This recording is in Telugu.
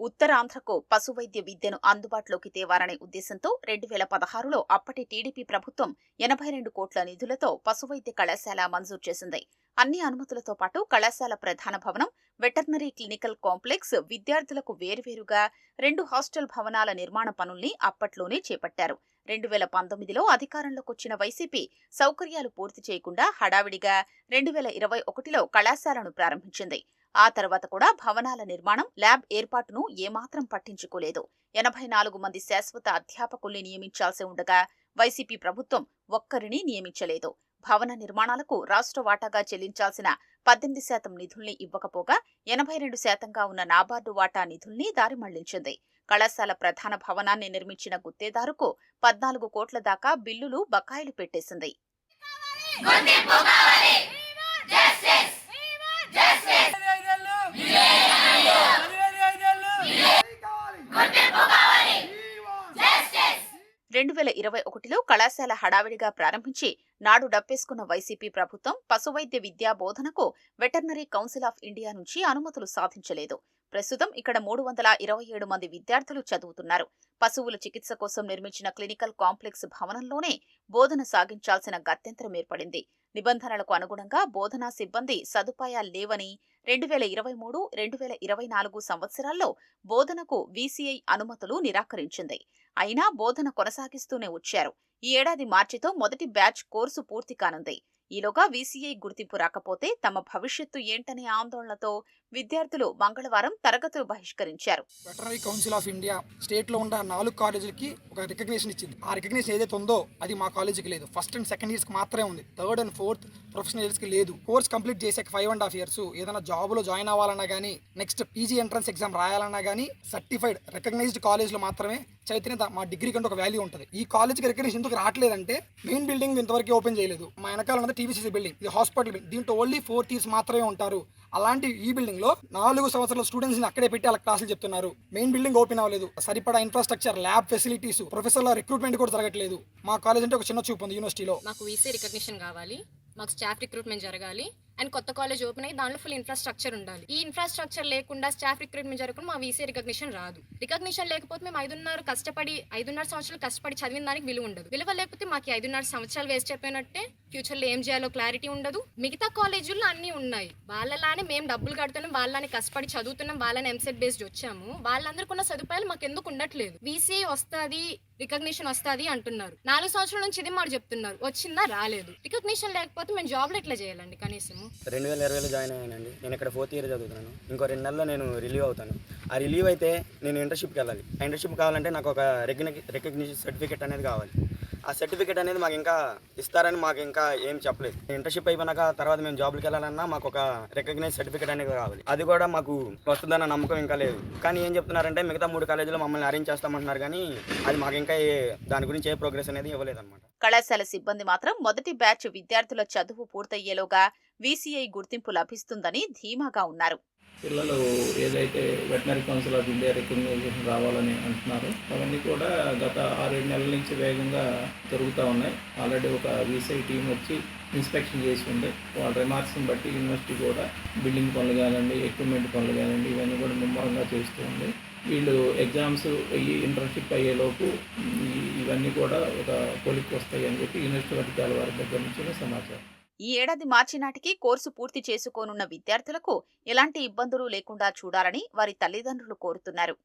ఉత్తరాంధ్రకు పశువైద్య విద్యను అందుబాటులోకి తేవాలనే ఉద్దేశంతో రెండు వేల పదహారులో అప్పటి టీడీపీ ప్రభుత్వం ఎనభై రెండు కోట్ల నిధులతో పశువైద్య కళాశాల మంజూరు చేసింది. అన్ని అనుమతులతో పాటు కళాశాల ప్రధాన భవనం వెటర్నరీ క్లినికల్ కాంప్లెక్స్ విద్యార్థులకు వేరువేరుగా రెండు హాస్టల్ భవనాల నిర్మాణ పనుల్ని అప్పట్లోనే చేపట్టారు. రెండు వేల పంతొమ్మిదిలో అధికారంలోకి వచ్చిన వైసీపీ సౌకర్యాలు పూర్తి చేయకుండా హడావిడిగా రెండు వేల ఇరవై ఒకటిలో కళాశాలను ప్రారంభించింది. ఆ తర్వాత కూడా భవనాల నిర్మాణం ల్యాబ్ ఏర్పాటును ఏమాత్రం పట్టించుకోలేదు. ఎనభై నాలుగు మంది శాశ్వత అధ్యాపకుల్ని నియమించాల్సి ఉండగా వైసీపీ ప్రభుత్వం ఒక్కరిని నియమించలేదు. భవన నిర్మాణాలకు రాష్ట్ర వాటాగా చెల్లించాల్సిన పద్దెనిమిది శాతం నిధుల్ని ఇవ్వకపోగా ఎనభై రెండు శాతంగా ఉన్న నాబార్డు వాటా నిధుల్ని దారి మళ్ళించింది. కళాశాల ప్రధాన భవనాన్ని నిర్మించిన గుత్తేదారుకు పద్నాలుగు కోట్ల దాకా బిల్లులు బకాయిలు పెట్టేసింది. రెండు వేల ఇరవై ఒకటిలో కళాశాల హడావిడిగా ప్రారంభించి నాడు డప్పేసుకున్న వైసీపీ ప్రభుత్వం పశువైద్య విద్యా బోధనకు వెటర్నరీ కౌన్సిల్ ఆఫ్ ఇండియా నుంచి అనుమతులు సాధించలేదు. ప్రస్తుతం ఇక్కడ మూడు వందల ఇరవై ఏడు మంది విద్యార్థులు చదువుతున్నారు. పశువుల చికిత్స కోసం నిర్మించిన క్లినికల్ కాంప్లెక్స్ భవనంలోనే బోధన సాగించాల్సిన గత్యంతరం ఏర్పడింది. నిబంధనలకు అనుగుణంగా బోధనా సిబ్బంది సదుపాయాలు లేవని రెండు వేల ఇరవై మూడు రెండు వేల ఇరవై నాలుగు సంవత్సరాల్లో బోధనకు వీసీఐ అనుమతులు నిరాకరించింది. అయినా బోధన కొనసాగిస్తూనే వచ్చారు. ఈ ఏడాది మార్చితో మొదటి బ్యాచ్ కోర్సు పూర్తి కానుంది. ఈలోగా వీసీఐ గుర్తింపు రాకపోతే తమ భవిష్యత్తు ఏంటనే ఆందోళనతో విద్యార్థులు మంగళవారం తరగతులు బహిష్కరించారు. వెటనరీ కౌన్సిల్ ఆఫ్ ఇండియా స్టేట్లో ఉన్న నాలుగు కాలేజీలకి ఒక రికగ్నేషన్ ఇచ్చింది. ఆ రికగ్నిషన్ ఏదైతే ఉందో అది మా కాలేజీకి లేదు. ఫస్ట్ అండ్ సెకండ్ ఇయర్స్ మాత్రమే ఉంది. థర్డ్ అండ్ ఫోర్త్ ప్రొఫెషనల్కి లేదు. కోర్స్ కంప్లీట్ చేసాక ఫైవ్ అండ్ హాఫ్ ఇయర్స్ ఏదైనా జాబ్లో జాయిన్ అవ్వాలన్నా కానీ నెక్స్ట్ పీజీ ఎంట్రన్స్ ఎగ్జామ్ రాయాలన్నా కానీ సర్టిఫైడ్ రికగ్నైజ్డ్ కాలేజ్లో మాత్రమే చైతన్యత మా డిగ్రీ కంటే ఒక వాల్యూ ఉంటుంది. ఈ కాలేజ్కి రికగ్నేషన్ ఎందుకు రావట్లేదంటే మెయిన్ బిల్డింగ్ ఇంతవరకు ఓపెన్ చేయలేదు. మా వెనకాల ఉన్నది టీవీసీసీ బిల్డింగ్ ఇది హాస్పిటల్ బిల్డింగ్ దీంట్లో ఓన్లీ ఫోర్ ఇయర్స్ మాత్రమే ఉంటారు. అలాంటి ఈ బిల్డింగ్లో నాలుగు సంవత్సరాల స్టూడెంట్స్ని అక్కడే పెట్టి వాళ్ళ క్లాసులు చెప్తున్నారు. మెయిన్ బిల్డింగ్ ఓపెన్ అవ్వలేదు. సరిపడా ఇన్ఫ్రాస్ట్రక్చర్ ల్యాబ్ ఫెసిలిటీస్ ప్రొఫెసర్ల రిక్రూట్మెంట్ కూడా జరగట్లేదు. మా కాలేజ్ అంటే ఒక చిన్న చూపు ఉంది యూనివర్సిటీలో నాకు వీసీ రికగ్నిషన్ కావాలి. మాకు స్టాఫ్ రిక్రూట్మెంట్ జరగాలి. అండ్ కొత్త కాలేజ్ ఓపెన్ అయ్యి దాంట్లో ఫుల్ ఇన్ఫ్రాస్ట్రక్చర్ ఉండాలి. ఈ ఇన్ఫ్రాస్ట్రక్చర్ లేకుండా స్టాఫ్ రిక్రూట్మెంట్ జరగకుండా మా వీసీ రికగ్నిషన్ రాదు. రికగ్నిషన్ లేకపోతే మేము ఐదున్నర కష్టపడి ఐదున్నర సంవత్సరాలు కష్టపడి చదివిన దానికి విలువ ఉండదు. విలువ లేకపోతే మాకు ఐదున్నర సంవత్సరాలు వేస్ట్ అయిపోయినట్టే ఫ్యూచర్లో ఏం చేయాలో క్లారిటీ ఉండదు. మిగతా కాలేజీల్లో అన్నీ ఉన్నాయి. వాళ్ళలానే మేము డబ్బులు కడుతున్నాం వాళ్ళని కష్టపడి చదువుతున్నాం వాళ్ళని ఎంసెట్ బేస్డ్ వచ్చాము. వాళ్ళందరికీ ఉన్న సదుపాయాలు మాకు ఎందుకు ఉండట్లేదు? వీసీ వస్తుంది రికగ్నిషన్ వస్తుంది అంటున్నారు. నాలుగు సంవత్సరాల నుంచి ఇది మాట చెప్తున్నారు. వచ్చిందా? రాలేదు. రికగ్నిషన్ లేకపోతే మేము జాబ్లో ఎట్లా చేయాలండి? కనీసం రెండు వేల ఇరవైలో జాయిన్ అయ్యానండి. నేను ఇక్కడ ఫోర్త్ ఇయర్ చదువుతున్నాను. ఇంకో రెండు నెలల్లో నేను రిలీవ్ అవుతాను. ఆ రిలీవ్ అయితే నేను ఇంటర్న్షిప్కి వెళ్ళాలి. ఆ ఇంటర్న్షిప్ కావాలంటే నాకు ఒక రెగ్న రికగ్నిషన్ సర్టిఫికేట్ అనేది కావాలి. ఆ సర్టిఫికేట్ అనేది మాకు ఇంకా ఇస్తారని మాకు ఇంకా ఏం చెప్పలేదు. ఇంటర్న్షిప్ అయిపోయినాక తర్వాత మేము జాబ్కి వెళ్ళాలన్నా మాకు ఒక రికగ్నైజ్ సర్టిఫికేట్ అనేది కావాలి. అది కూడా మాకు వస్తుందన్న నమ్మకం ఇంకా లేదు. కానీ ఏం చెప్తున్నారంటే మిగతా మూడు కాలేజీలో మమ్మల్ని అరేంజ్ చేస్తామంటున్నారు కానీ అది మాకు ఇంకా దాని గురించి ఏ ప్రోగ్రెస్ అనేది ఇవ్వలేదన్నమాట. కళాశాల సిబ్బంది మాత్రం మొదటి బ్యాచ్ విద్యార్థుల చదువు పూర్తయ్యేలోగా వీసీఐ గుర్తింపు లభిస్తుందని ధీమాగా ఉన్నారు. పిల్లలు ఏదైతే veterinary council of India recognisation రావాలని అంటున్నారు అవన్నీ కూడా గత ఆరేడు నెలల నుంచి వేగంగా జరుగుతూ ఉన్నాయి. ఆల్రెడీ ఒక వీసీఐ టీం వచ్చి ఇన్స్పెక్షన్ చేసి ఉంది. వాళ్ళ రిమార్క్స్ని బట్టి యూనివర్సిటీ కూడా బిల్డింగ్ పనులు కానివ్వండి ఎక్విప్మెంట్ పనులు కానివ్వండి ఇవన్నీ కూడా ముమ్మరంగా చేస్తూ ఉంది. వీళ్ళు ఎగ్జామ్స్ అయ్యి ఇంటర్న్షిప్ అయ్యేలోపు ఇవన్నీ కూడా ఒక కొలిక్కి వస్తాయి అని చెప్పి యూనివర్సిటీ అధికారుల వారి దగ్గర నుంచి సమాచారం. ఈ ఏడాది మార్చి నాటికి కోర్సు పూర్తి చేసుకోనున్న విద్యార్థులకు ఎలాంటి ఇబ్బందులు లేకుండా చూడాలని వారి తల్లిదండ్రులు కోరుతున్నారు.